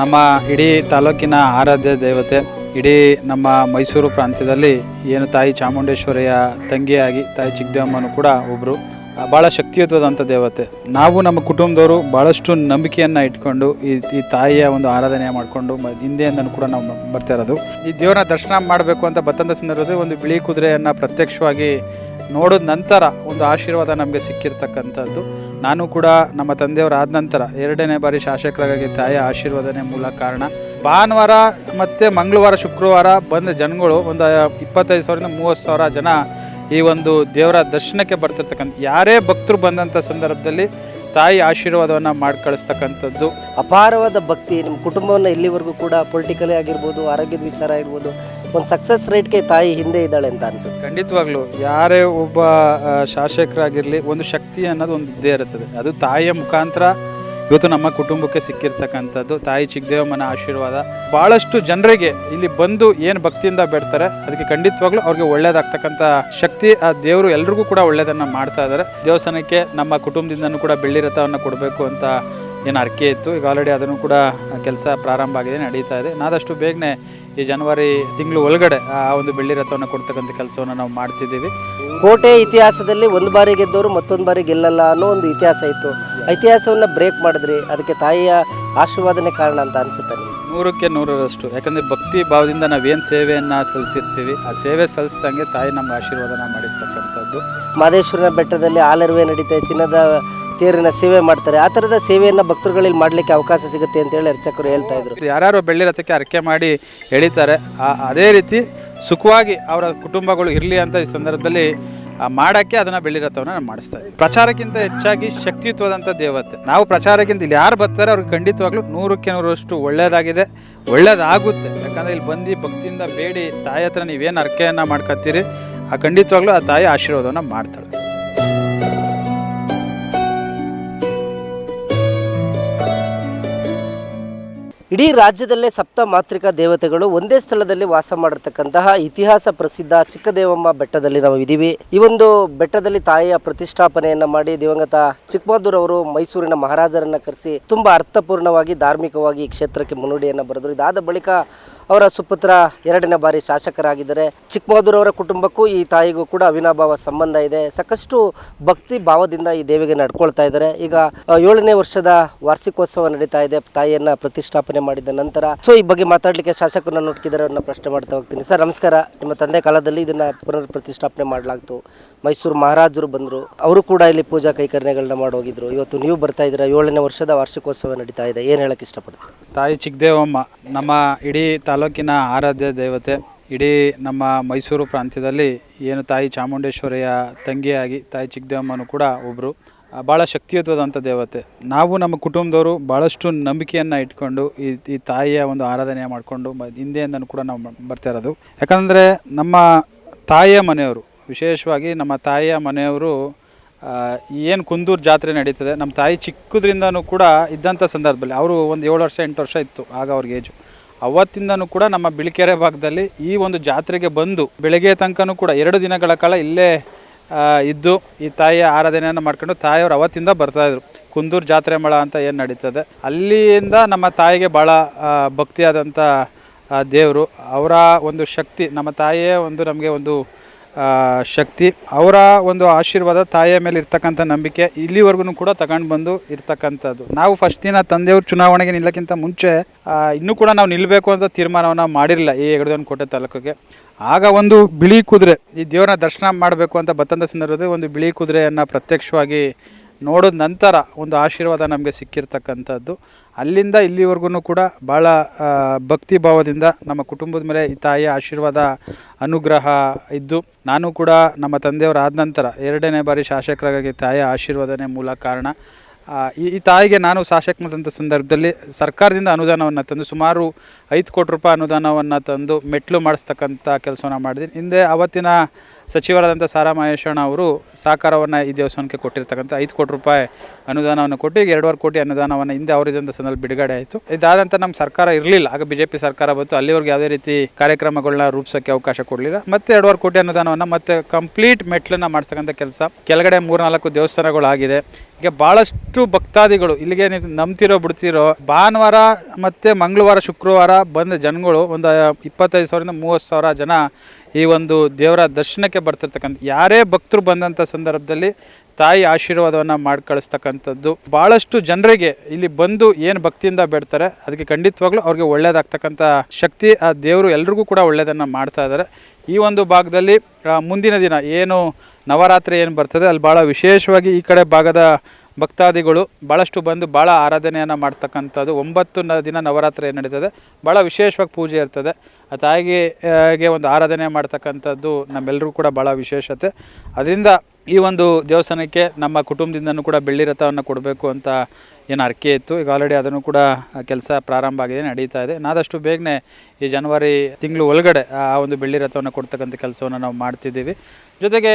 ನಮ್ಮ ಇಡೀ ತಾಲೂಕಿನ ಆರಾಧ್ಯ ದೇವತೆ, ಇಡೀ ನಮ್ಮ ಮೈಸೂರು ಪ್ರಾಂತ್ಯದಲ್ಲಿ ಏನು ತಾಯಿ ಚಾಮುಂಡೇಶ್ವರಿಯ ತಂಗಿಯಾಗಿ, ತಾಯಿ ಚಿಕ್ಕದೇವಮ್ಮನು ಕೂಡ ಒಬ್ಬರು ಭಾಳ ಶಕ್ತಿಯುತವಾದಂಥ ದೇವತೆ. ನಾವು ನಮ್ಮ ಕುಟುಂಬದವರು ಭಾಳಷ್ಟು ನಂಬಿಕೆಯನ್ನು ಇಟ್ಕೊಂಡು ಈ ಈ ತಾಯಿಯ ಒಂದು ಆರಾಧನೆ ಮಾಡಿಕೊಂಡು ಹಿಂದೆಯಿಂದನೂ ಕೂಡ ನಾವು ಬರ್ತಾ ಇರೋದು. ಈ ದೇವರ ದರ್ಶನ ಮಾಡಬೇಕು ಅಂತ ಬತ್ತಂದ ಸಂದರ್ಭದಲ್ಲಿ ಒಂದು ಬಿಳಿ ಕುದುರೆಯನ್ನು ಪ್ರತ್ಯಕ್ಷವಾಗಿ ನೋಡಿದ ನಂತರ ಒಂದು ಆಶೀರ್ವಾದ ನಮಗೆ ಸಿಕ್ಕಿರ್ತಕ್ಕಂಥದ್ದು. ನಾನು ಕೂಡ ನಮ್ಮ ತಂದೆಯವರು ಆದ ನಂತರ ಎರಡನೇ ಬಾರಿ ಶಾಸಕರಾಗಿ ತಾಯಿಯ ಆಶೀರ್ವಾದನೆ ಮೂಲ ಕಾರಣ. ಭಾನುವಾರ ಮತ್ತು ಮಂಗಳವಾರ, ಶುಕ್ರವಾರ ಬಂದ ಜನಗಳು ಒಂದು ಇಪ್ಪತ್ತೈದು ಸಾವಿರದಿಂದ ಮೂವತ್ತು ಸಾವಿರ ಜನ ಈ ಒಂದು ದೇವರ ದರ್ಶನಕ್ಕೆ ಬರ್ತಿರ್ತಕ್ಕಂಥ, ಯಾರೇ ಭಕ್ತರು ಬಂದಂಥ ಸಂದರ್ಭದಲ್ಲಿ ತಾಯಿ ಆಶೀರ್ವಾದವನ್ನು ಮಾಡಿ ಕಳಿಸ್ತಕ್ಕಂಥದ್ದು ಅಪಾರವಾದ ಭಕ್ತಿ, ನಿಮ್ಮ ಕುಟುಂಬವನ್ನು ಇಲ್ಲಿವರೆಗೂ ಕೂಡ ಪೊಲಿಟಿಕಲಿ ಆಗಿರ್ಬೋದು, ಆರೋಗ್ಯದ ವಿಚಾರ ಆಗಿರ್ಬೋದು ಒಂದು ಸಕ್ಸಸ್ ರೇಟ್ಗೆ ತಾಯಿ ಹಿಂದೆ ಇದ್ದಾಳೆ ಅಂತ ಅನ್ಸುತ್ತೆ. ಖಂಡಿತವಾಗ್ಲೂ ಯಾರೇ ಒಬ್ಬ ಆ, ಶಾಸಕರಾಗಿರಲಿ ಒಂದು ಶಕ್ತಿ ಅನ್ನೋದು ಒಂದು ಇದ್ದೇ ಇರುತ್ತದೆ. ಅದು ತಾಯಿಯ ಮುಖಾಂತರ ಇವತ್ತು ನಮ್ಮ ಕುಟುಂಬಕ್ಕೆ ಸಿಕ್ಕಿರ್ತಕ್ಕಂಥದ್ದು. ತಾಯಿ ಚಿಕ್ಕದೇವಮ್ಮನ ಆಶೀರ್ವಾದ. ಭಾಳಷ್ಟು ಜನರಿಗೆ ಇಲ್ಲಿ ಬಂದು ಏನು ಭಕ್ತಿಯಿಂದ ಬೇಡ್ತಾರೆ ಅದಕ್ಕೆ ಖಂಡಿತವಾಗ್ಲೂ ಅವ್ರಿಗೆ ಒಳ್ಳೇದಾಗ್ತಕ್ಕಂಥ ಶಕ್ತಿ ಆ ದೇವರು ಎಲ್ರಿಗೂ ಕೂಡ ಒಳ್ಳೇದನ್ನು ಮಾಡ್ತಾ ಇದ್ದಾರೆ. ದೇವಸ್ಥಾನಕ್ಕೆ ನಮ್ಮ ಕುಟುಂಬದಿಂದನೂ ಕೂಡ ಬೆಳ್ಳಿ ರಥವನ್ನು ಕೊಡಬೇಕು ಅಂತ ಏನು ಅರ್ಕೆ ಇತ್ತು. ಈಗ ಆಲ್ರೆಡಿ ಅದನ್ನು ಕೂಡ ಕೆಲಸ ಪ್ರಾರಂಭ ಆಗಿದೆ ನಡೀತಾ ಇದೆ. ನಾದಷ್ಟು ಬೇಗನೆ ಈ ಜನವರಿ ತಿಂಗಳು ಒಳಗಡೆ ಆ ಒಂದು ಬೆಳ್ಳಿ ರಥವನ್ನು ಕೊಡ್ತಕ್ಕಂಥ ಕೆಲಸವನ್ನು ನಾವು ಮಾಡ್ತಿದ್ದೀವಿ. ಕೋಟೆ ಇತಿಹಾಸದಲ್ಲಿ ಒಂದು ಬಾರಿ ಗೆದ್ದವರು ಮತ್ತೊಂದು ಬಾರಿ ಗೆಲ್ಲಲ್ಲ ಅನ್ನೋ ಒಂದು ಇತಿಹಾಸ ಇತ್ತು. ಇತಿಹಾಸವನ್ನು ಬ್ರೇಕ್ ಮಾಡಿದ್ರಿ. ಅದಕ್ಕೆ ತಾಯಿಯ ಆಶೀರ್ವಾದನೆ ಕಾರಣ ಅಂತ ಅನಿಸುತ್ತೆ ನೂರಕ್ಕೆ ನೂರರಷ್ಟು. ಯಾಕಂದರೆ ಭಕ್ತಿ ಭಾವದಿಂದ ನಾವೇನು ಸೇವೆಯನ್ನು ಸಲ್ಲಿಸಿರ್ತೀವಿ ಆ ಸೇವೆ ಸಲ್ಲಿಸ್ದಂಗೆ ತಾಯಿ ನಮ್ಗೆ ಆಶೀರ್ವಾದನ ಮಾಡಿರ್ತಕ್ಕಂಥದ್ದು. ಮಾದೇಶ್ವರನ ಬೆಟ್ಟದಲ್ಲಿ ಆಲರ್ವೆ ನಡೀತೆ ಚಿನ್ನದ ತೇರಿನ ಸೇವೆ ಮಾಡ್ತಾರೆ. ಆ ಥರದ ಸೇವೆಯನ್ನು ಭಕ್ತರುಗಳಲ್ಲಿ ಮಾಡಲಿಕ್ಕೆ ಅವಕಾಶ ಸಿಗುತ್ತೆ ಅಂತೇಳಿ ಅರ್ಚಕರು ಹೇಳ್ತಾ ಇದ್ರು. ಯಾರ್ಯಾರು ಬೆಳ್ಳಿ ರಥಕ್ಕೆ ಅರಕೆ ಮಾಡಿ ಎಳಿತಾರೆ. ಅದೇ ರೀತಿ ಸುಖವಾಗಿ ಅವರ ಕುಟುಂಬಗಳು ಇರಲಿ ಅಂತ ಈ ಸಂದರ್ಭದಲ್ಲಿ ಮಾಡೋಕ್ಕೆ ಅದನ್ನು ಅದನ್ನ ಬೆಳ್ಳಿ ರಥವನ್ನು ನಾವು ಮಾಡಿಸ್ತಾ ಇದ್ದೀವಿ ಪ್ರಚಾರಕ್ಕಿಂತ ಹೆಚ್ಚಾಗಿ ಶಕ್ತಿಯುತವಾದಂಥ ದೇವತೆ. ನಾವು ಪ್ರಚಾರಕ್ಕಿಂತ ಇಲ್ಲಿ ಯಾರು ಬರ್ತಾರೆ ಅವ್ರಿಗೆ ಖಂಡಿತವಾಗ್ಲೂ ನೂರಕ್ಕೆ ನೂರಷ್ಟು ಒಳ್ಳೆಯದಾಗಿದೆ ಒಳ್ಳೆಯದಾಗುತ್ತೆ ಯಾಕಂದರೆ ಇಲ್ಲಿ ಬಂದು ಭಕ್ತಿಯಿಂದ ಬೇಡಿ ತಾಯಿ ಹತ್ರ ನೀವೇನು ಅರ್ಕೆಯನ್ನು ಮಾಡ್ಕೊತೀರಿ ಆ ಖಂಡಿತವಾಗ್ಲೂ ಆ ತಾಯಿ ಆಶೀರ್ವಾದವನ್ನು ಮಾಡ್ತಾಳೆ. ಇಡೀ ರಾಜ್ಯದಲ್ಲೇ ಸಪ್ತ ಮಾತೃಕಾ ದೇವತೆಗಳು ಒಂದೇ ಸ್ಥಳದಲ್ಲಿ ವಾಸ ಮಾಡಿರ್ತಕ್ಕಂತಹ ಇತಿಹಾಸ ಪ್ರಸಿದ್ಧ ಚಿಕ್ಕದೇವಮ್ಮ ಬೆಟ್ಟದಲ್ಲಿ ನಾವು ಇದ್ದೀವಿ. ಈ ಒಂದು ಬೆಟ್ಟದಲ್ಲಿ ತಾಯಿಯ ಪ್ರತಿಷ್ಠಾಪನೆಯನ್ನ ಮಾಡಿ ದಿವಂಗತ ಚಿಕ್ಕಮದೂರ್ ಅವರು ಮೈಸೂರಿನ ಮಹಾರಾಜರನ್ನ ಕರೆಸಿ ತುಂಬಾ ಅರ್ಥಪೂರ್ಣವಾಗಿ ಧಾರ್ಮಿಕವಾಗಿ ಈ ಕ್ಷೇತ್ರಕ್ಕೆ ಮುನ್ನುಡಿಯನ್ನ ಬರೆದರು. ಇದಾದ ಬಳಿಕ ಅವರ ಸುಪುತ್ರ ಎರಡನೇ ಬಾರಿ ಶಾಸಕರಾಗಿದ್ದಾರೆ ಅವರ ಕುಟುಂಬಕ್ಕೂ ಈ ತಾಯಿಗೂ ಕೂಡ ಅವಿನಾಭಾವ ಸಂಬಂಧ ಇದೆ. ಸಾಕಷ್ಟು ಭಕ್ತಿ ಭಾವದಿಂದ ಈ ದೇವಿಗೆ ನಡ್ಕೊಳ್ತಾ ಇದ್ದಾರೆ. ಈಗ ಏಳನೇ ವರ್ಷದ ವಾರ್ಷಿಕೋತ್ಸವ ನಡೀತಾ ಇದೆ. ತಾಯಿಯನ್ನ ಪ್ರತಿಷ್ಠಾಪನೆ ಮಾಡಿದ ನಂತರ ಸೊ, ಈ ಬಗ್ಗೆ ಮಾತಾಡಲಿಕ್ಕೆ ಶಾಸಕರನ್ನ ನೋಡ್ಕಿದ್ದಾರೆ ಅವ್ರನ್ನ ಪ್ರಶ್ನೆ ಮಾಡ್ತಾ ಹೋಗ್ತೀನಿ. ಸರ್, ನಮಸ್ಕಾರ. ನಿಮ್ಮ ತಂದೆ ಕಾಲದಲ್ಲಿ ಇದನ್ನ ಪುನರ್ ಪ್ರತಿಷ್ಠಾಪನೆ ಮಾಡಲಾಗ್ತು. ಮೈಸೂರು ಮಹಾರಾಜರು ಬಂದರು. ಅವರು ಕೂಡ ಇಲ್ಲಿ ಪೂಜಾ ಕೈಕರ್ಣೆಗಳನ್ನ ಮಾಡಿ ಹೋಗಿದ್ರು ಇವತ್ತು ನೀವು ಬರ್ತಾ ಇದ್ದೀರಾ? ಏಳನೇ ವರ್ಷದ ವಾರ್ಷಿಕೋತ್ಸವ ನಡೀತಾ ಇದೆ. ಏನು ಹೇಳಕ್ ಇಷ್ಟಪಡ್ತೀನಿ ತಾಯಿ ಚಿಕ್ಕದೇವಮ್ಮ, ನಮ್ಮ ಇಡೀ ತಾಲೂಕಿನ ಆರಾಧ್ಯ ದೇವತೆ ಇಡೀ ನಮ್ಮ ಮೈಸೂರು ಪ್ರಾಂತ್ಯದಲ್ಲಿ ಏನು ತಾಯಿ ಚಾಮುಂಡೇಶ್ವರಿಯ ತಂಗಿಯಾಗಿ, ತಾಯಿ ಚಿಕ್ಕದೇವಮ್ಮನು ಕೂಡ ಒಬ್ಬರು ಭಾಳ ಶಕ್ತಿಯುತವಾದಂಥ ದೇವತೆ. ನಾವು ನಮ್ಮ ಕುಟುಂಬದವರು ಭಾಳಷ್ಟು ನಂಬಿಕೆಯನ್ನು ಇಟ್ಕೊಂಡು ಈ ಈ ತಾಯಿಯ ಒಂದು ಆರಾಧನೆ ಮಾಡಿಕೊಂಡು ಹಿಂದೆಯಿಂದ ಕೂಡ ನಾವು ಬರ್ತಾ ಇರೋದು. ಯಾಕಂದರೆ ನಮ್ಮ ತಾಯಿಯ ಮನೆಯವರು, ವಿಶೇಷವಾಗಿ ನಮ್ಮ ತಾಯಿಯ ಮನೆಯವರು ಏನು ಕುಂದೂರು ಜಾತ್ರೆ ನಡೀತದೆ, ನಮ್ಮ ತಾಯಿ ಚಿಕ್ಕದ್ರಿಂದನೂ ಕೂಡ ಇದ್ದಂಥ ಸಂದರ್ಭದಲ್ಲಿ, ಅವರು ಒಂದು ಏಳು ವರ್ಷ, ಎಂಟು ವರ್ಷ ಇತ್ತು ಆಗ ಅವ್ರಿಗೆ ಏಜು ಅವತ್ತಿಂದನೂ ಕೂಡ ನಮ್ಮ ಬಿಳಿಕೆರೆ ಭಾಗದಲ್ಲಿ ಈ ಒಂದು ಜಾತ್ರೆಗೆ ಬಂದು ಬೆಳಗ್ಗೆ ತನಕನೂ ಕೂಡ ಎರಡು ದಿನಗಳ ಕಾಲ ಇಲ್ಲೇ ಇದ್ದು ಈ ತಾಯಿಯ ಆರಾಧನೆಯನ್ನು ಮಾಡ್ಕೊಂಡು ತಾಯಿಯವರು ಅವತ್ತಿಂದ ಬರ್ತಾಯಿದ್ರು ಕುಂದೂರು ಜಾತ್ರೆ ಮಳ ಅಂತ ಏನು ನಡೀತದೆ? ಅಲ್ಲಿಯಿಂದ ನಮ್ಮ ತಾಯಿಗೆ ಭಾಳ ಭಕ್ತಿಯಾದಂಥ ದೇವರು. ಅವರ ಒಂದು ಶಕ್ತಿ, ನಮ್ಮ ತಾಯಿಯೇ ಒಂದು ನಮಗೆ ಒಂದು ಶಕ್ತಿ, ಅವರ ಒಂದು ಆಶೀರ್ವಾದ ತಾಯಿಯ ಮೇಲೆ ಇರ್ತಕ್ಕಂಥ ನಂಬಿಕೆ ಇಲ್ಲಿವರೆಗೂ ಕೂಡ ತಗೊಂಡು ಬಂದು ಇರ್ತಕ್ಕಂಥದ್ದು. ನಾವು ಫಸ್ಟ್ ದಿನ ತಂದೆಯವ್ರ ಚುನಾವಣೆಗೆ ನಿಲ್ಲಕ್ಕಿಂತ ಮುಂಚೆ ಇನ್ನೂ ಕೂಡ ನಾವು ನಿಲ್ಲಬೇಕು ಅಂತ ತೀರ್ಮಾನವನ್ನು ಮಾಡಿರಲಿಲ್ಲ ಈ ಹೆಗಡದವನ ಕೋಟೆ ತಾಲೂಕಿಗೆ. ಆಗ ಒಂದು ಬಿಳಿ ಕುದುರೆ, ಈ ದೇವರನ್ನ ದರ್ಶನ ಮಾಡಬೇಕು ಅಂತ ಬತ್ತಂದ ಸಂದರ್ಭದಲ್ಲಿ ಒಂದು ಬಿಳಿ ಕುದುರೆಯನ್ನು ಪ್ರತ್ಯಕ್ಷವಾಗಿ ನೋಡಿದ ನಂತರ ಒಂದು ಆಶೀರ್ವಾದ ನಮಗೆ ಸಿಕ್ಕಿರ್ತಕ್ಕಂಥದ್ದು. ಅಲ್ಲಿಂದ ಇಲ್ಲಿವರೆಗೂ ಕೂಡ ಭಾಳ ಭಕ್ತಿ ಭಾವದಿಂದ ನಮ್ಮ ಕುಟುಂಬದ ಮೇಲೆ ಈ ತಾಯಿಯ ಆಶೀರ್ವಾದ, ಅನುಗ್ರಹ ಇದ್ದು ನಾನು ಕೂಡ ನಮ್ಮ ತಂದೆಯವರು ಆದ ನಂತರ ಎರಡನೇ ಬಾರಿ ಶಾಸಕರಾಗಿ ತಾಯಿಯ ಆಶೀರ್ವಾದನೇ ಮೂಲ ಕಾರಣ. ಈ ಈ ತಾಯಿಗೆ ನಾನು ಶಾಸಕನಾದಂಥ ಸಂದರ್ಭದಲ್ಲಿ ಸರ್ಕಾರದಿಂದ ಅನುದಾನವನ್ನು ತಂದು ಸುಮಾರು ಐದು ಕೋಟಿ ರೂಪಾಯಿ ಅನುದಾನವನ್ನು ತಂದು ಮೆಟ್ಲು ಮಾಡಿಸ್ತಕ್ಕಂಥ ಕೆಲಸವನ್ನು ಮಾಡಿದ್ದೀನಿ. ಹಿಂದೆ ಅವತ್ತಿನ ಸಚಿವರಾದಂಥ ಸಾರಾ ಮಹೇಶಣ್ಣ ಅವರು ಸಹಕಾರವನ್ನು ಈ ದೇವಸ್ಥಾನಕ್ಕೆ ಕೊಟ್ಟಿರ್ತಕ್ಕಂಥ ಐದು ಕೋಟಿ ರೂಪಾಯಿ ಅನುದಾನವನ್ನು ಕೊಟ್ಟು ಈಗ ಎರಡೂವರೆ ಕೋಟಿ ಅನುದಾನವನ್ನು ಹಿಂದೆ ಅವರಿದ್ದಂಥ ಸಂದರ್ಭ ಬಿಡುಗಡೆ ಆಯಿತು. ಇದಾದಂಥ ನಮ್ಮ ಸರ್ಕಾರ ಇರಲಿಲ್ಲ. ಆಗ ಬಿ ಜೆ ಪಿ ಸರ್ಕಾರ ಬಂತು. ಅಲ್ಲಿವರೆಗೆ ಯಾವುದೇ ರೀತಿ ಕಾರ್ಯಕ್ರಮಗಳನ್ನ ರೂಪಿಸೋಕ್ಕೆ ಅವಕಾಶ ಕೊಡಲಿಲ್ಲ. ಮತ್ತೆ ಎರಡೂವರೆ ಕೋಟಿ ಅನುದಾನವನ್ನು ಮತ್ತೆ ಕಂಪ್ಲೀಟ್ ಮೆಟ್ಲನ್ನು ಮಾಡ್ತಕ್ಕಂಥ ಕೆಲಸ ಕೆಳಗಡೆ ಮೂರ್ನಾಲ್ಕು ದೇವಸ್ಥಾನಗಳಾಗಿದೆ. ಈಗ ಭಾಳಷ್ಟು ಭಕ್ತಾದಿಗಳು ಇಲ್ಲಿಗೆ ನೀವು ನಂಬ್ತಿರೋ, ಬಿಡ್ತಿರೋ ಭಾನುವಾರ ಮತ್ತು ಮಂಗಳವಾರ, ಶುಕ್ರವಾರ ಬಂದ ಜನಗಳು ಒಂದು ಇಪ್ಪತ್ತೈದು ಸಾವಿರದಿಂದ ಮೂವತ್ತು ಸಾವಿರ ಜನ ಈ ಒಂದು ದೇವರ ದರ್ಶನಕ್ಕೆ ಬರ್ತಿರ್ತಕ್ಕಂಥ ಯಾರೇ ಭಕ್ತರು ಬಂದಂಥ ಸಂದರ್ಭದಲ್ಲಿ ತಾಯಿ ಆಶೀರ್ವಾದವನ್ನು ಮಾಡಿ ಕಳಿಸ್ತಕ್ಕಂಥದ್ದು ಭಾಳಷ್ಟು ಜನರಿಗೆ ಇಲ್ಲಿ ಬಂದು ಏನು ಭಕ್ತಿಯಿಂದ ಬೇಡ್ತಾರೆ, ಅದಕ್ಕೆ ಖಂಡಿತವಾಗ್ಲೂ ಅವ್ರಿಗೆ ಒಳ್ಳೇದಾಗ್ತಕ್ಕಂಥ ಶಕ್ತಿ ಆ ದೇವರು ಎಲ್ರಿಗೂ ಕೂಡ ಒಳ್ಳೆಯದನ್ನು ಮಾಡ್ತಾ ಇದ್ದಾರೆ. ಈ ಒಂದು ಭಾಗದಲ್ಲಿ ಮುಂದಿನ ದಿನ ಏನು ನವರಾತ್ರಿ ಏನು ಬರ್ತದೆ, ಅಲ್ಲಿ ಭಾಳ ವಿಶೇಷವಾಗಿ ಈ ಕಡೆ ಭಾಗದ ಭಕ್ತಾದಿಗಳು ಭಾಳಷ್ಟು ಬಂದು ಭಾಳ ಆರಾಧನೆಯನ್ನು ಮಾಡ್ತಕ್ಕಂಥದ್ದು. ಒಂಬತ್ತು ದಿನ ನವರಾತ್ರಿ ನಡೀತದೆ ಭಾಳ ವಿಶೇಷವಾಗಿ ಪೂಜೆ ಇರ್ತದೆ. ಆ ತಾಯಿಗೆ ಒಂದು ಆರಾಧನೆ ಮಾಡ್ತಕ್ಕಂಥದ್ದು ನಮ್ಮೆಲ್ಲರೂ ಕೂಡ ಭಾಳ ವಿಶೇಷತೆ. ಅದರಿಂದ ಈ ಒಂದು ದೇವಸ್ಥಾನಕ್ಕೆ ನಮ್ಮ ಕುಟುಂಬದಿಂದನೂ ಕೂಡ ಬೆಳ್ಳಿ ರಥವನ್ನು ಕೊಡಬೇಕು ಅಂತ ಏನು ಅರ್ಕೆ ಇತ್ತು. ಈಗ ಆಲ್ರೆಡಿ ಅದನ್ನು ಕೂಡ ಕೆಲಸ ಪ್ರಾರಂಭ ಆಗಿದೆ, ನಡೀತಾ ಇದೆ. ನಾದಷ್ಟು ಬೇಗನೆ ಈ ಜನವರಿ ತಿಂಗಳು ಒಳಗಡೆ ಆ ಒಂದು ಬೆಳ್ಳಿ ರಥವನ್ನು ಕೊಡ್ತಕ್ಕಂಥ ಕೆಲಸವನ್ನು ನಾವು ಮಾಡ್ತಿದ್ದೀವಿ. ಜೊತೆಗೆ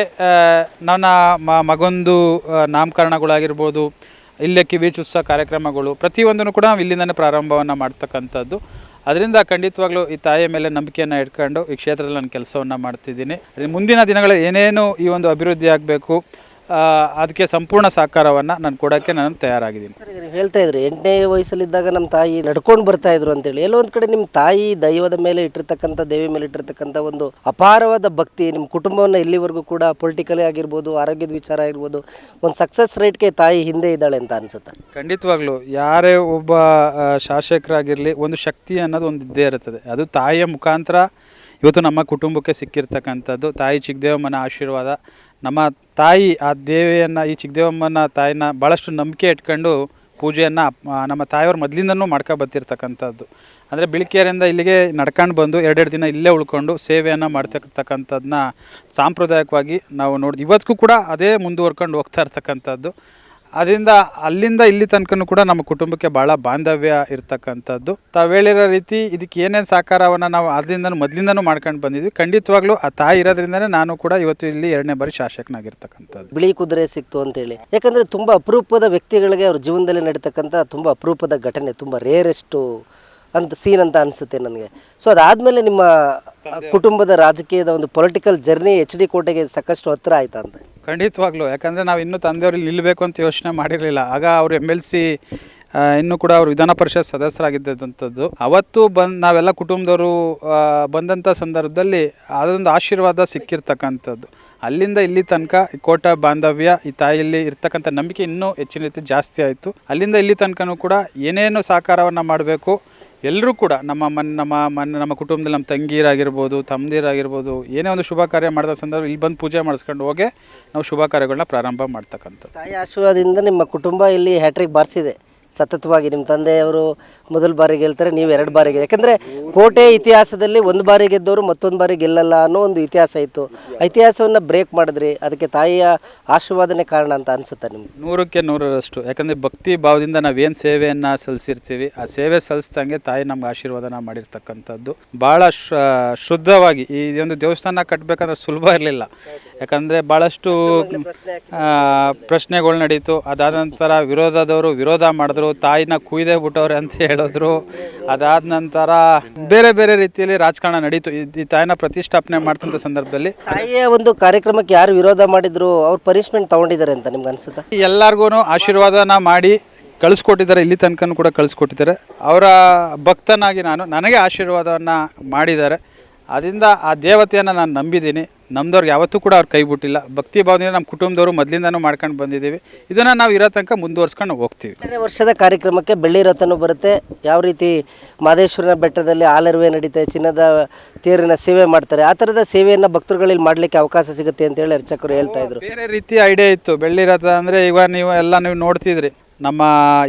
ನನ್ನ ಮಗೊಂದು ನಾಮಕರಣಗಳಾಗಿರ್ಬೋದು, ಇಲ್ಲೇ ಕಿವಿ ಚುಸ್ಸ ಕಾರ್ಯಕ್ರಮಗಳು, ಪ್ರತಿಯೊಂದನ್ನು ಕೂಡ ನಾವು ಇಲ್ಲಿಂದನೇ ಪ್ರಾರಂಭವನ್ನು ಮಾಡ್ತಕ್ಕಂಥದ್ದು. ಅದರಿಂದ ಖಂಡಿತವಾಗ್ಲೂ ಈ ತಾಯಿಯ ಮೇಲೆ ನಂಬಿಕೆಯನ್ನು ಇಟ್ಕೊಂಡು ಈ ಕ್ಷೇತ್ರದಲ್ಲಿ ನಾನು ಕೆಲಸವನ್ನು ಮಾಡ್ತಿದ್ದೀನಿ. ಮುಂದಿನ ದಿನಗಳಲ್ಲಿ ಏನೇನು ಈ ಒಂದು ಅಭಿವೃದ್ಧಿ ಆಗಬೇಕು ಅದಕ್ಕೆ ಸಂಪೂರ್ಣ ಸಹಕಾರವನ್ನು ನಾನು ಕೊಡೋಕ್ಕೆ ನಾನು ತಯಾರಾಗಿದ್ದೀನಿ. ಸರ್ ಈಗ ನೀವು ಹೇಳ್ತಾ ಇದ್ರಿ ಎಂಟನೇ ವಯಸ್ಸಲ್ಲಿದ್ದಾಗ ನಮ್ಮ ತಾಯಿ ನಡ್ಕೊಂಡು ಬರ್ತಾ ಇದ್ರು ಅಂತೇಳಿ. ಎಲ್ಲೋ ಒಂದು ಕಡೆ ನಿಮ್ಮ ತಾಯಿ ದೈವದ ಮೇಲೆ ಇಟ್ಟಿರ್ತಕ್ಕಂಥ ದೇವಿ ಮೇಲೆ ಇಟ್ಟಿರ್ತಕ್ಕಂಥ ಒಂದು ಅಪಾರವಾದ ಭಕ್ತಿ ನಿಮ್ಮ ಕುಟುಂಬವನ್ನು ಇಲ್ಲಿವರೆಗೂ ಕೂಡ ಪೊಲಿಟಿಕಲಿ ಆಗಿರ್ಬೋದು ಆರೋಗ್ಯದ ವಿಚಾರ ಆಗಿರ್ಬೋದು ಒಂದು ಸಕ್ಸಸ್ ರೇಟ್ಗೆ ತಾಯಿ ಹಿಂದೆ ಇದ್ದಾಳೆ ಅಂತ ಅನ್ಸುತ್ತೆ? ಖಂಡಿತವಾಗ್ಲೂ ಯಾರೇ ಒಬ್ಬ ಶಾಸಕರಾಗಿರಲಿ ಒಂದು ಶಕ್ತಿ ಅನ್ನೋದು ಒಂದು ಇದ್ದೇ ಇರುತ್ತದೆ. ಅದು ತಾಯಿಯ ಮುಖಾಂತರ ಇವತ್ತು ನಮ್ಮ ಕುಟುಂಬಕ್ಕೆ ಸಿಕ್ಕಿರ್ತಕ್ಕಂಥದ್ದು ತಾಯಿ ಚಿಕ್ಕದೇವಮ್ಮನ ಆಶೀರ್ವಾದ. ನಮ್ಮ ತಾಯಿ ಆ ದೇವಿಯನ್ನು, ಈ ಚಿಕ್ಕದೇವಮ್ಮನ ತಾಯಿನ ಭಾಳಷ್ಟು ನಂಬಿಕೆ ಇಟ್ಕೊಂಡು ಪೂಜೆಯನ್ನು ನಮ್ಮ ತಾಯಿಯವ್ರ ಮೊದಲಿಂದನೂ ಮಾಡ್ಕೊ ಬರ್ತಿರ್ತಕ್ಕಂಥದ್ದು. ಅಂದರೆ ಬಿಳಿಕೆರೆಯಿಂದ ಇಲ್ಲಿಗೆ ನಡ್ಕೊಂಡು ಬಂದು ಎರಡೆರಡು ದಿನ ಇಲ್ಲೇ ಉಳ್ಕೊಂಡು ಸೇವೆಯನ್ನು ಮಾಡ್ತಕ್ಕಂಥದ್ದನ್ನ ಸಾಂಪ್ರದಾಯಿಕವಾಗಿ ನಾವು ನೋಡಿದ್ವಿ ಇವತ್ತಿಗೂ ಕೂಡ ಅದೇ ಮುಂದುವರ್ಕೊಂಡು ಹೋಗ್ತಾ ಇರ್ತಕ್ಕಂಥದ್ದು. ಅದರಿಂದ ಅಲ್ಲಿಂದ ಇಲ್ಲಿ ತನಕನೂ ಕೂಡ ನಮ್ಮ ಕುಟುಂಬಕ್ಕೆ ಭಾಳ ಬಾಂಧವ್ಯ ಇರ್ತಕ್ಕಂಥದ್ದು. ತಾವು ಹೇಳಿರೋ ರೀತಿ ಇದಕ್ಕೆ ಏನೇನು ಸಹಕಾರವನ್ನು ನಾವು ಅದರಿಂದ ಮೊದಲಿಂದನೂ ಮಾಡ್ಕೊಂಡು ಬಂದಿದ್ವಿ. ಖಂಡಿತವಾಗ್ಲೂ ಆ ತಾಯಿ ಇರೋದ್ರಿಂದನೇ ನಾನು ಕೂಡ ಇವತ್ತು ಇಲ್ಲಿ ಎರಡನೇ ಬಾರಿ ಶಾಸಕನಾಗಿರ್ತಕ್ಕಂಥದ್ದು. ಬಿಳಿ ಕುದುರೆ ಸಿಕ್ತು ಅಂತೇಳಿ. ಯಾಕಂದರೆ ತುಂಬ ಅಪರೂಪದ ವ್ಯಕ್ತಿಗಳಿಗೆ ಅವ್ರ ಜೀವನದಲ್ಲಿ ನಡೀತಕ್ಕಂಥ ತುಂಬ ಅಪರೂಪದ ಘಟನೆ, ತುಂಬ ರೇರೆಸ್ಟು ಅಂತ ಸೀನ್ ಅಂತ ಅನಿಸುತ್ತೆ ನನಗೆ. ಸೊ ಅದಾದಮೇಲೆ ನಿಮ್ಮ ಕುಟುಂಬದ ರಾಜಕೀಯದ ಒಂದು ಪೊಲಿಟಿಕಲ್ ಜರ್ನಿ ಎಚ್ ಡಿ ಕೋಟೆಗೆ ಸಾಕಷ್ಟು ಹತ್ತಿರ ಆಯ್ತಾ ಅಂತ? ಖಂಡಿತವಾಗ್ಲೂ. ಯಾಕಂದರೆ ನಾವು ಇನ್ನೂ ತಂದೆಯವ್ರಿಗೆ ನಿಲ್ಲಬೇಕು ಅಂತ ಯೋಚನೆ ಮಾಡಿರಲಿಲ್ಲ. ಆಗ ಅವರು ಎಂ ಎಲ್ ಸಿ ಇನ್ನೂ ಕೂಡ ಅವರು ವಿಧಾನ ಪರಿಷತ್ ಸದಸ್ಯರಾಗಿದ್ದಂಥದ್ದು ಅವತ್ತು ಬಂದು, ನಾವೆಲ್ಲ ಕುಟುಂಬದವರು ಬಂದಂಥ ಸಂದರ್ಭದಲ್ಲಿ ಅದೊಂದು ಆಶೀರ್ವಾದ ಸಿಕ್ಕಿರ್ತಕ್ಕಂಥದ್ದು. ಅಲ್ಲಿಂದ ಇಲ್ಲಿ ತನಕ ಈ ಕೋಟ ಬಾಂಧವ್ಯ, ಈ ತಾಯಿಯಲ್ಲಿ ಇರ್ತಕ್ಕಂಥ ನಂಬಿಕೆ ಇನ್ನೂ ಹೆಚ್ಚಿನ ರೀತಿ ಜಾಸ್ತಿ ಆಯಿತು. ಅಲ್ಲಿಂದ ಇಲ್ಲಿ ತನಕನೂ ಕೂಡ ಏನೇನು ಸಹಕಾರವನ್ನು ಮಾಡಬೇಕು. ಎಲ್ಲರೂ ಕೂಡ ನಮ್ಮ ಮನ್ ನಮ್ಮ ಮನ್, ನಮ್ಮ ಕುಟುಂಬದಲ್ಲಿ ನಮ್ಮ ತಂಗೀರಾಗಿರ್ಬೋದು ತಮ್ಮದಿರಾಗಿರ್ಬೋದು, ಏನೇ ಒಂದು ಶುಭ ಕಾರ್ಯ ಮಾಡಿದ ಸಂದರ್ಭ ಇಲ್ಲಿ ಬಂದು ಪೂಜೆ ಮಾಡಿಸ್ಕೊಂಡು ಹೋಗಿ ನಾವು ಶುಭ ಕಾರ್ಯಗಳನ್ನ ಪ್ರಾರಂಭ ಮಾಡ್ತಕ್ಕಂಥದ್ದು. ತಾಯಿ ಆಶೀರ್ವಾದದಿಂದ ನಿಮ್ಮ ಕುಟುಂಬ ಇಲ್ಲಿ ಹ್ಯಾಟ್ರಿಕ್ ಬಾರಿಸಿದೆ. ಸತತವಾಗಿ ನಿಮ್ಮ ತಂದೆಯವರು ಮೊದಲ ಬಾರಿ ಗೆಲ್ತಾರೆ ನೀವು ಎರಡು ಬಾರಿ ಯಾಕಂದರೆ ಕೋಟೆ ಇತಿಹಾಸದಲ್ಲಿ ಒಂದು ಬಾರಿ ಗೆದ್ದವರು ಮತ್ತೊಂದು ಬಾರಿ ಗೆಲ್ಲಲ್ಲ ಅನ್ನೋ ಒಂದು ಇತಿಹಾಸ ಇತ್ತು. ಇತಿಹಾಸವನ್ನು ಬ್ರೇಕ್ ಮಾಡಿದ್ರಿ ಅದಕ್ಕೆ ತಾಯಿಯ ಆಶೀರ್ವಾದನೆ ಕಾರಣ ಅಂತ ಅನಿಸುತ್ತೆ ನಿಮ್ಗೆ? ನೂರಕ್ಕೆ ನೂರರಷ್ಟು. ಯಾಕಂದರೆ ಭಕ್ತಿ ಭಾವದಿಂದ ನಾವೇನು ಸೇವೆಯನ್ನು ಸಲ್ಲಿಸಿರ್ತೀವಿ ಆ ಸೇವೆ ಸಲ್ಲಿಸ್ದಂಗೆ ತಾಯಿ ನಮ್ಗೆ ಆಶೀರ್ವಾದನ ಮಾಡಿರ್ತಕ್ಕಂಥದ್ದು. ಭಾಳ ಶುದ್ಧವಾಗಿ ಈ ಒಂದು ದೇವಸ್ಥಾನ ಕಟ್ಟಬೇಕಂದ್ರೆ ಸುಲಭ ಇರಲಿಲ್ಲ. ಯಾಕಂದರೆ ಭಾಳಷ್ಟು ಪ್ರಶ್ನೆಗಳು ನಡೀತು. ಅದಾದ ನಂತರ ವಿರೋಧದವರು ವಿರೋಧ ಮಾಡಿದ್ರು. ತಾಯಿನ ಕುಯ್ದೇ ಬಿಟ್ಟವ್ರೆ ಅಂತ ಹೇಳಿದ್ರು. ಅದಾದ ನಂತರ ಬೇರೆ ಬೇರೆ ರೀತಿಯಲ್ಲಿ ರಾಜಕಾರಣ ನಡೀತು. ಈ- ತಾಯಿನ ಪ್ರತಿಷ್ಠಾಪನೆ ಮಾಡ್ತಂಥ ಸಂದರ್ಭದಲ್ಲಿ ತಾಯಿಯ ಒಂದು ಕಾರ್ಯಕ್ರಮಕ್ಕೆ ಯಾರು ವಿರೋಧ ಮಾಡಿದ್ರು ಅವ್ರು ಪನಿಷ್ಮೆಂಟ್ ತಗೊಂಡಿದ್ದಾರೆ ಅಂತ ನಿಮ್ಗೆ ಅನ್ಸುತ್ತೆ? ಎಲ್ಲರಿಗೂ ಆಶೀರ್ವಾದನ ಮಾಡಿ ಕಳಿಸ್ಕೊಟ್ಟಿದ್ದಾರೆ ಇಲ್ಲಿ ತನಕನೂ ಕೂಡ ಕಳಿಸ್ಕೊಟ್ಟಿದ್ದಾರೆ. ಅವರ ಭಕ್ತನಾಗಿ ನಾನು ನನಗೆ ಆಶೀರ್ವಾದವನ್ನು ಮಾಡಿದ್ದಾರೆ. ಅದರಿಂದ ಆ ದೇವತೆಯನ್ನು ನಾನು ನಂಬಿದ್ದೀನಿ. ನಮ್ದವ್ರಿಗೆ ಯಾವತ್ತೂ ಕೂಡ ಅವ್ರು ಕೈ ಬಿಟ್ಟಿಲ್ಲ ಭಕ್ತಿ ಭಾವದಿಂದ ನಮ್ಮ ಕುಟುಂಬದವರು ಮೊದಲಿಂದನೂ ಮಾಡ್ಕೊಂಡು ಬಂದಿದ್ದೀವಿ. ಇದನ್ನು ನಾವು ಇರೋ ತನಕ ಮುಂದುವರ್ಸ್ಕೊಂಡು ಹೋಗ್ತೀವಿ. ವರ್ಷದ ಕಾರ್ಯಕ್ರಮಕ್ಕೆ ಬೆಳ್ಳಿ ರಥನೂ ಬರುತ್ತೆ. ಯಾವ ರೀತಿ ಮಾದೇಶ್ವರನ ಬೆಟ್ಟದಲ್ಲಿ ಆಲರ್ವೆ ನಡೀತೆ ಚಿನ್ನದ ತೇರಿನ ಸೇವೆ ಮಾಡ್ತಾರೆ ಆ ಥರದ ಸೇವೆಯನ್ನು ಭಕ್ತರುಗಳಲ್ಲಿ ಮಾಡಲಿಕ್ಕೆ ಅವಕಾಶ ಸಿಗುತ್ತೆ ಅಂತೇಳಿ ಅರ್ಚಕರು ಹೇಳ್ತಾ ಇದ್ರು. ಬೇರೆ ರೀತಿ ಐಡಿಯಾ ಇತ್ತು. ಬೆಳ್ಳಿ ರಥ ಅಂದರೆ ಇವಾಗ ನೀವು ಎಲ್ಲ ನೀವು ನೋಡ್ತಿದ್ರಿ. ನಮ್ಮ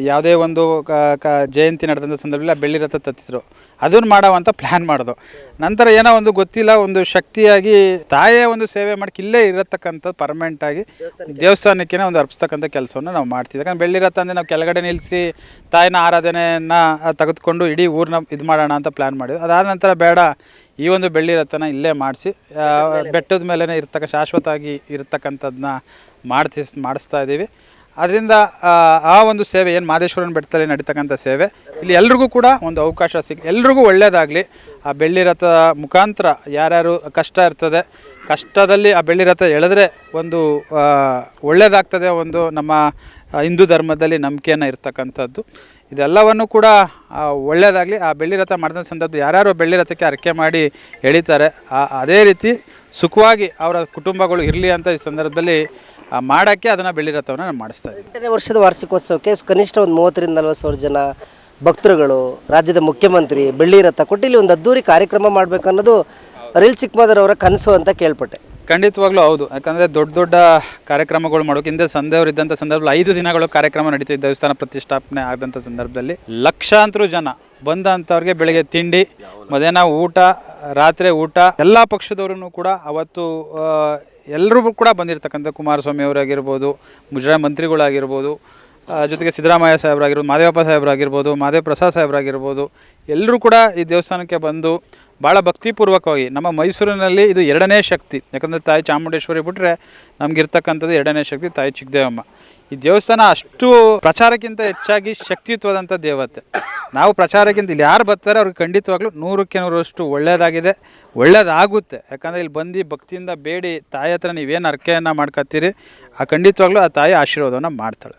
ಯಾವುದೇ ಒಂದು ಕ ಕ ಜಯಂತಿ ನಡೆದಂಥ ಸಂದರ್ಭದಲ್ಲಿ ಆ ಬೆಳ್ಳಿ ರಥ ತತ್ತಿದ್ರು. ಅದನ್ನು ಮಾಡೋವಂಥ ಪ್ಲ್ಯಾನ್ ಮಾಡೋದು. ನಂತರ ಏನೋ ಒಂದು ಗೊತ್ತಿಲ್ಲ ಒಂದು ಶಕ್ತಿಯಾಗಿ ತಾಯೇ ಒಂದು ಸೇವೆ ಮಾಡಕ್ಕೆ ಇಲ್ಲೇ ಇರತಕ್ಕಂಥ ಪರ್ಮನೆಂಟಾಗಿ ದೇವಸ್ಥಾನಕ್ಕೆ. ಒಂದು ಅರ್ಪಿಸ್ತಕ್ಕಂಥ ಕೆಲಸವನ್ನು ನಾವು ಮಾಡ್ತೀವಿ ಯಾಕಂದ್ರೆ ಬೆಳ್ಳಿ ರಥ ಅಂದರೆ ನಾವು ಕೆಳಗಡೆ ನಿಲ್ಲಿಸಿ ತಾಯಿನ ಆರಾಧನೆಯನ್ನು ತೆಗೆದುಕೊಂಡು ಇಡೀ ಊರನ್ನ ಇದು ಮಾಡೋಣ ಅಂತ ಪ್ಲ್ಯಾನ್ ಮಾಡಿದ್ವಿ. ಅದಾದ ನಂತರ ಬೇಡ ಈ ಒಂದು ಬೆಳ್ಳಿ ರಥನ ಇಲ್ಲೇ ಮಾಡಿಸಿ ಬೆಟ್ಟದ ಮೇಲೇ. ಇರ್ತಕ್ಕ ಶಾಶ್ವತವಾಗಿ ಇರತಕ್ಕಂಥದ್ದನ್ನ ಮಾಡ್ತಿಸ್ ಮಾಡಿಸ್ತಾ ಇದ್ದೀವಿ ಅದರಿಂದ, ಆ ಒಂದು ಸೇವೆ ಏನು ಮಾದೇಶ್ವರನ ಬೆಟ್ಟದಲ್ಲಿ ನಡೀತಕ್ಕಂಥ ಸೇವೆ, ಇಲ್ಲಿ ಎಲ್ರಿಗೂ ಕೂಡ ಒಂದು ಅವಕಾಶ ಸಿಗ್, ಎಲ್ರಿಗೂ ಒಳ್ಳೆಯದಾಗಲಿ ಆ ಬೆಳ್ಳಿ ರಥ ಮುಖಾಂತರ ಯಾರ್ಯಾರು ಕಷ್ಟ ಇರ್ತದೆ, ಕಷ್ಟದಲ್ಲಿ ಆ ಬೆಳ್ಳಿ ರಥ ಎಳೆದ್ರೆ ಒಂದು ಒಳ್ಳೆಯದಾಗ್ತದೆ ಒಂದು ನಮ್ಮ ಹಿಂದೂ ಧರ್ಮದಲ್ಲಿ ನಂಬಿಕೆಯನ್ನು ಇರ್ತಕ್ಕಂಥದ್ದು. ಇದೆಲ್ಲವನ್ನು ಕೂಡ ಒಳ್ಳೆಯದಾಗಲಿ ಆ ಬೆಳ್ಳಿ ರಥ ಮಾಡಿದ ಸಂದರ್ಭ ಯಾರ್ಯಾರು ಬೆಳ್ಳಿ ರಥಕ್ಕೆ ಅರಕೆ ಮಾಡಿ ಎಳಿತಾರೆ ಅದೇ ರೀತಿ ಸುಖವಾಗಿ ಅವರ ಕುಟುಂಬಗಳು ಇರಲಿ ಅಂತ ಈ ಸಂದರ್ಭದಲ್ಲಿ ಮಾಡೋಕ್ಕೆ ಅದನ್ನು ಬೆಳ್ಳಿ ರಥವನ್ನು ನಾನು ಮಾಡಿಸ್ತಾ ಇದ್ದೀವಿ ಎಂಟನೇ ವರ್ಷದ ವಾರ್ಷಿಕೋತ್ಸವಕ್ಕೆ ಕನಿಷ್ಠ ಒಂದು ಮೂವತ್ತರಿಂದ ನಲ್ವತ್ತು ಸಾವಿರ ಜನ ಭಕ್ತರುಗಳು ರಾಜ್ಯದ ಮುಖ್ಯಮಂತ್ರಿ ಬೆಳ್ಳಿ ರಥ ಕೊಟ್ಟು ಇಲ್ಲಿ ಒಂದು ಅದ್ದೂರಿ ಕಾರ್ಯಕ್ರಮ ಮಾಡಬೇಕನ್ನೋದು ಅನಿಲ್ ಚಿಕ್ಕಮದರ್ ಅವರ ಕನಸು ಅಂತ ಕೇಳ್ಪಟ್ಟೆ. ಖಂಡಿತವಾಗ್ಲೂ ಹೌದು. ಯಾಕಂದರೆ ದೊಡ್ಡ ದೊಡ್ಡ ಕಾರ್ಯಕ್ರಮಗಳು ಮಾಡೋಕೆ ಹಿಂದೆ ಸಂದೇವ್ರು ಇದ್ದಂಥ ಸಂದರ್ಭದಲ್ಲಿ ಐದು ದಿನಗಳು ಕಾರ್ಯಕ್ರಮ ನಡೀತಿದ್ದ ದೇವಸ್ಥಾನ ಪ್ರತಿಷ್ಠಾಪನೆ ಆದಂಥ ಸಂದರ್ಭದಲ್ಲಿ. ಲಕ್ಷಾಂತರ ಜನ ಬಂದಂಥವ್ರಿಗೆ ಬೆಳಗ್ಗೆ ತಿಂಡಿ, ಮಧ್ಯಾಹ್ನ ಊಟ, ರಾತ್ರಿ ಊಟ, ಎಲ್ಲ ಪಕ್ಷದವ್ರು ಕೂಡ ಅವತ್ತು ಎಲ್ಲರೂ ಕೂಡ ಬಂದಿರತಕ್ಕಂಥ ಕುಮಾರಸ್ವಾಮಿ ಅವರಾಗಿರ್ಬೋದು, ಮುಜರಾಯಿ ಮಂತ್ರಿಗಳಾಗಿರ್ಬೋದು ಜೊತೆಗೆ ಸಿದ್ದರಾಮಯ್ಯ ಸಾಹೇಬರಾಗಿರ್ಬೋದು, ಮಾದೇವಪ್ಪ ಸಾಹೇಬರಾಗಿರ್ಬೋದು ಮಾದೇವ ಪ್ರಸಾದ್ ಸಾಹೇಬರಾಗಿರ್ಬೋದು ಎಲ್ಲರೂ ಕೂಡ ಈ ದೇವಸ್ಥಾನಕ್ಕೆ ಬಂದು ಭಾಳ ಭಕ್ತಿಪೂರ್ವಕವಾಗಿ. ನಮ್ಮ ಮೈಸೂರಿನಲ್ಲಿ ಇದು ಎರಡನೇ ಶಕ್ತಿ. ಯಾಕಂದರೆ ತಾಯಿ ಚಾಮುಂಡೇಶ್ವರಿ ಬಿಟ್ಟರೆ ನಮಗಿರ್ತಕ್ಕಂಥದ್ದು ಎರಡನೇ ಶಕ್ತಿ ತಾಯಿ ಚಿಕ್ಕದೇವಮ್ಮ. ಈ ದೇವಸ್ಥಾನ ಅಷ್ಟು ಪ್ರಚಾರಕ್ಕಿಂತ ಹೆಚ್ಚಾಗಿ ಶಕ್ತಿಯುತವಾದಂಥ ದೇವತೆ. ನಾವು ಪ್ರಚಾರಕ್ಕಿಂತ ಇಲ್ಲಿ ಯಾರು ಬರ್ತಾರೆ ಅವ್ರಿಗೆ ಖಂಡಿತವಾಗ್ಲೂ ನೂರಕ್ಕೆ ನೂರಷ್ಟು ಒಳ್ಳೆಯದಾಗಿದೆ ಒಳ್ಳೆಯದಾಗುತ್ತೆ ಯಾಕಂದರೆ ಇಲ್ಲಿ ಬಂದು ಭಕ್ತಿಯಿಂದ ಬೇಡಿ ತಾಯಿ ಹತ್ರ ನೀವೇನು ಅರ್ಕೆಯನ್ನು ಮಾಡ್ಕೊತೀರಿ ಆ ಖಂಡಿತವಾಗ್ಲೂ ಆ ತಾಯಿ ಆಶೀರ್ವಾದವನ್ನು ಮಾಡ್ತಾಳೆ.